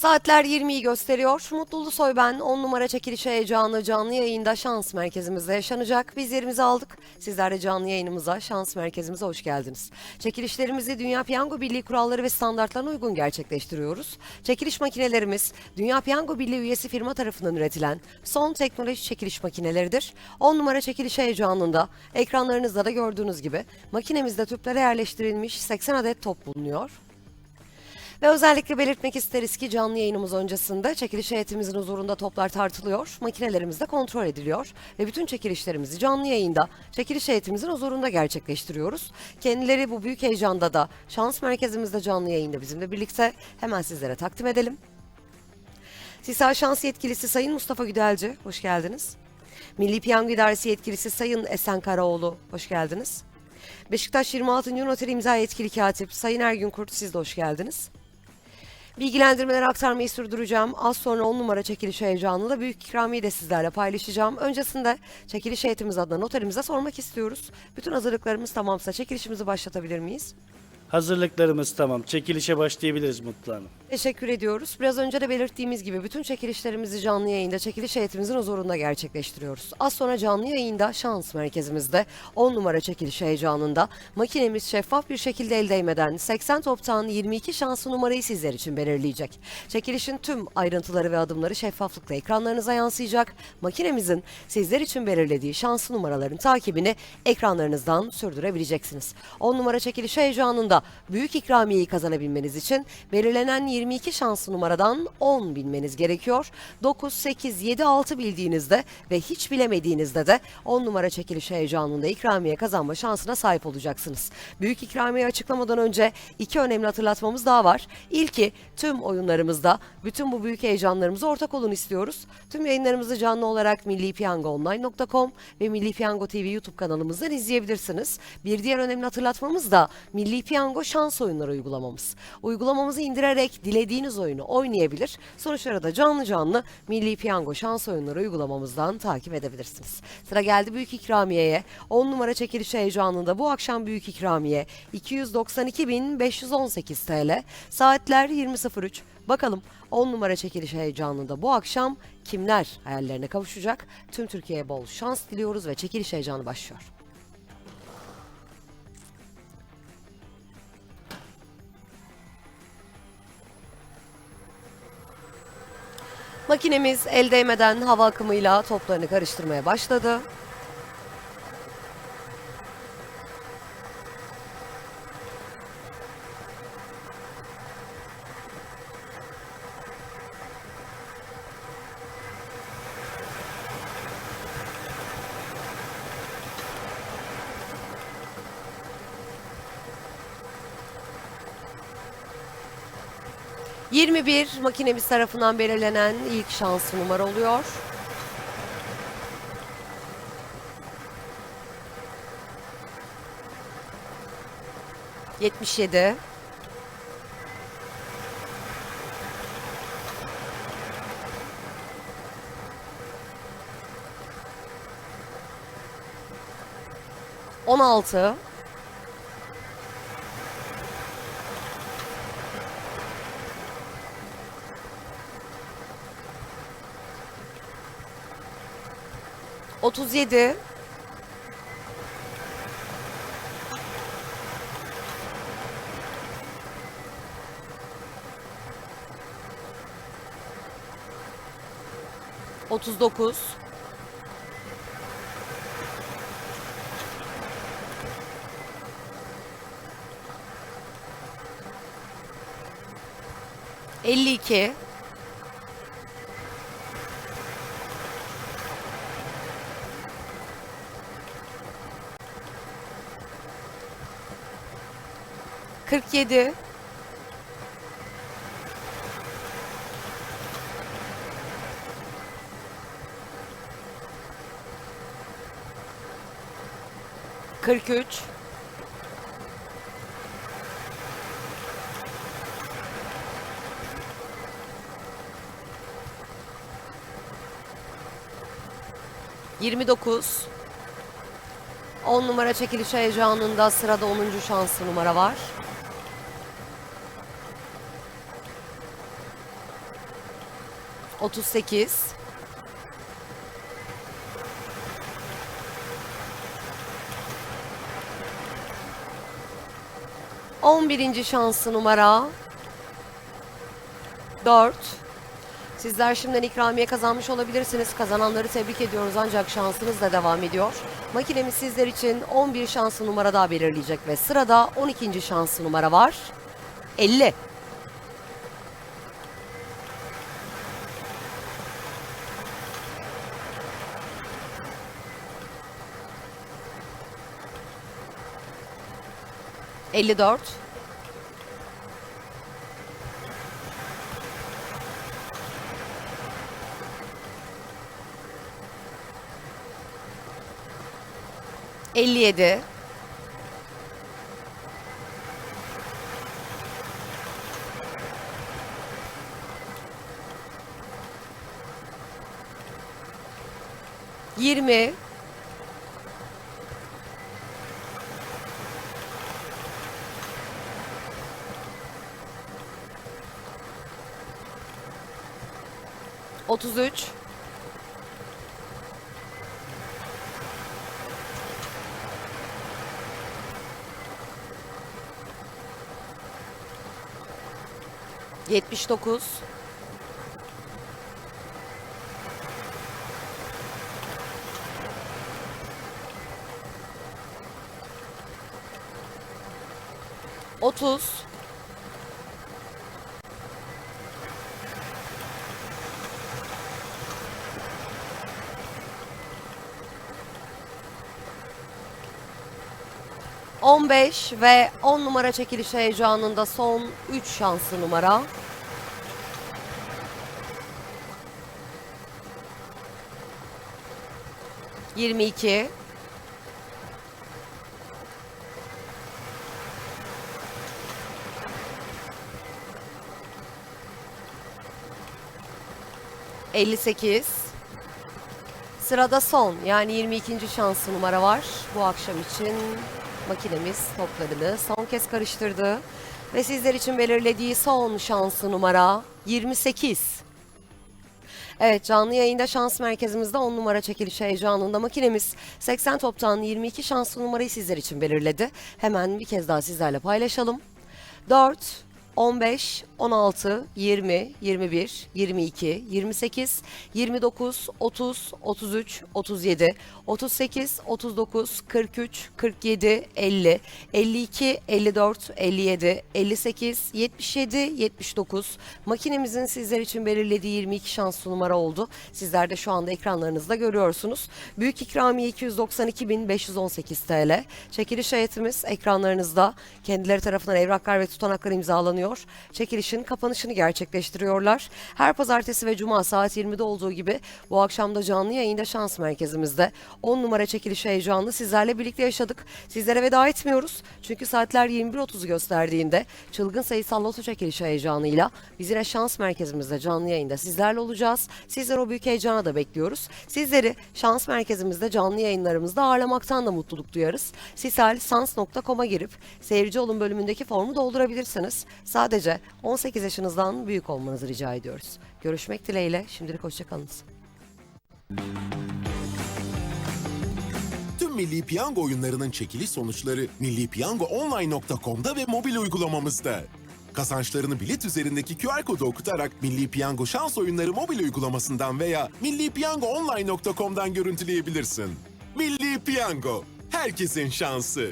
Saatler 20'yi gösteriyor. Mutlu Ulusoy ben 10 numara çekiliş heyecanı canlı yayında şans merkezimizde yaşanacak. Biz yerimizi aldık. Sizler de canlı yayınımıza, şans merkezimize hoş geldiniz. Çekilişlerimizi Dünya Piyango Birliği kuralları ve standartlarına uygun gerçekleştiriyoruz. Çekiliş makinelerimiz Dünya Piyango Birliği üyesi firma tarafından üretilen son teknoloji çekiliş makineleridir. 10 numara çekiliş heyecanında ekranlarınızda da gördüğünüz gibi makinemizde tüplere yerleştirilmiş 80 adet top bulunuyor. Ve özellikle belirtmek isteriz ki canlı yayınımız öncesinde çekiliş heyetimizin huzurunda toplar tartılıyor, makinelerimiz de kontrol ediliyor ve bütün çekilişlerimizi canlı yayında çekiliş heyetimizin huzurunda gerçekleştiriyoruz. Kendileri bu büyük heyecanda da şans merkezimizde canlı yayında bizimle birlikte hemen sizlere takdim edelim. Sisa Şans Yetkilisi Sayın Mustafa Güdelci, hoş geldiniz. Milli Piyango İdaresi Yetkilisi Sayın Esen Karaoğlu, hoş geldiniz. Beşiktaş 26. Noter İmza Yetkili Katip Sayın Ergün Kurt, siz de hoş geldiniz. Bilgilendirmeleri aktarmayı sürdüreceğim. Az sonra 10 numara çekiliş heyecanında büyük ikramiyi de sizlerle paylaşacağım. Öncesinde çekiliş heyetimiz adına noterimize sormak istiyoruz. Bütün hazırlıklarımız tamamsa çekilişimizi başlatabilir miyiz? Hazırlıklarımız tamam. Çekilişe başlayabiliriz Mutlu Hanım. Teşekkür ediyoruz. Biraz önce de belirttiğimiz gibi bütün çekilişlerimizi canlı yayında çekiliş heyetimizin huzurunda gerçekleştiriyoruz. Az sonra canlı yayında şans merkezimizde 10 numara çekiliş heyecanında makinemiz şeffaf bir şekilde el değmeden 80 toptan 22 şanslı numarayı sizler için belirleyecek. Çekilişin tüm ayrıntıları ve adımları şeffaflıkla ekranlarınıza yansıyacak. Makinemizin sizler için belirlediği şanslı numaraların takibini ekranlarınızdan sürdürebileceksiniz. 10 numara çekiliş heyecanında büyük ikramiyeyi kazanabilmeniz için belirlenen 22 şanslı numaradan 10 bilmeniz gerekiyor. 9, 8, 7, 6 bildiğinizde ve hiç bilemediğinizde de 10 numara çekiliş heyecanında ikramiye kazanma şansına sahip olacaksınız. Büyük ikramiye açıklamadan önce iki önemli hatırlatmamız daha var. İlki tüm oyunlarımızda bütün bu büyük heyecanlarımıza ortak olun istiyoruz. Tüm yayınlarımızı canlı olarak millipiyangoonline.com ve Milli Piyango TV YouTube kanalımızdan izleyebilirsiniz. Bir diğer önemli hatırlatmamız da Milli Piyango şans oyunları uygulamamız. Uygulamamızı indirerek dilediğiniz oyunu oynayabilir. Sonuçları da canlı canlı Milli Piyango şans oyunları uygulamamızdan takip edebilirsiniz. Sıra geldi büyük ikramiyeye. 10 numara çekiliş heyecanında bu akşam büyük ikramiye 292.518 TL. Saatler 20.03. Bakalım 10 numara çekiliş heyecanında bu akşam kimler hayallerine kavuşacak? Tüm Türkiye'ye bol şans diliyoruz ve çekiliş heyecanı başlıyor. Makinemiz el değmeden hava akımıyla toplarını karıştırmaya başladı. ...21 makinemiz tarafından belirlenen ilk şanslı numara oluyor. Yetmiş yedi. On altı. Otuz yedi. Otuz dokuz. Elli iki. Kırk yedi. Kırk üç. Yirmi dokuz. 10 numara çekiliş heyecanında sırada 10. şanslı numara var. 38 11. şansı numara 4 Sizler şimdiden ikramiye kazanmış olabilirsiniz. Kazananları tebrik ediyoruz ancak şansınız da devam ediyor. Makinemiz sizler için 11 şanslı numara daha belirleyecek ve sırada 12. şanslı numara var. 50. Elli dört. Elli yedi. Yirmi. Otuz üç. Yetmiş dokuz. Otuz. On beş ve on numara çekiliş heyecanında son üç şanslı numara. Yirmi iki. Elli sekiz. Sırada son yani 22. şansı numara var. Bu akşam için makinemiz toplarını son kez karıştırdı. Ve sizler için belirlediği son şansı numara 28. Evet canlı yayında şans merkezimizde 10 numara çekiliş heyecanında makinemiz 80 toptan 22 şanslı numarayı sizler için belirledi. Hemen bir kez daha sizlerle paylaşalım. 4, 15, 16, 20, 21, 22, 28, 29, 30, 33, 37, 38, 39, 43, 47, 50, 52, 54, 57, 58, 77, 79. Makinemizin sizler için belirlediği 22 şanslı numara oldu. Sizler de şu anda ekranlarınızda görüyorsunuz. Büyük ikramiye 292.518 TL. Çekiliş heyetimiz ekranlarınızda kendileri tarafından evraklar ve tutanaklar imzalanıyor. Çekilişin kapanışını gerçekleştiriyorlar. Her pazartesi ve cuma saat 20'de olduğu gibi bu akşam da canlı yayında şans merkezimizde 10 numara çekiliş heyecanını sizlerle birlikte yaşadık. Sizlere veda etmiyoruz. Çünkü saatler 21.30'u gösterdiğinde çılgın sayısal loto çekiliş heyecanıyla biz yine şans merkezimizde canlı yayında sizlerle olacağız. Sizleri o büyük heyecana da bekliyoruz. Sizleri şans merkezimizde canlı yayınlarımızda ağırlamaktan da mutluluk duyarız. Sisalsans.com'a girip seyirci olun bölümündeki formu doldurabilirsiniz. Sadece 18 yaşınızdan büyük olmanızı rica ediyoruz. Görüşmek dileğiyle. Şimdilik hoşçakalınız. Tüm Milli Piyango oyunlarının çekiliş sonuçları millipiyangoonline.com'da ve mobil uygulamamızda. Kazançlarını bilet üzerindeki QR kodu okutarak Milli Piyango şans oyunları mobil uygulamasından veya millipiyangoonline.com'dan görüntüleyebilirsin. Milli Piyango, herkesin şansı.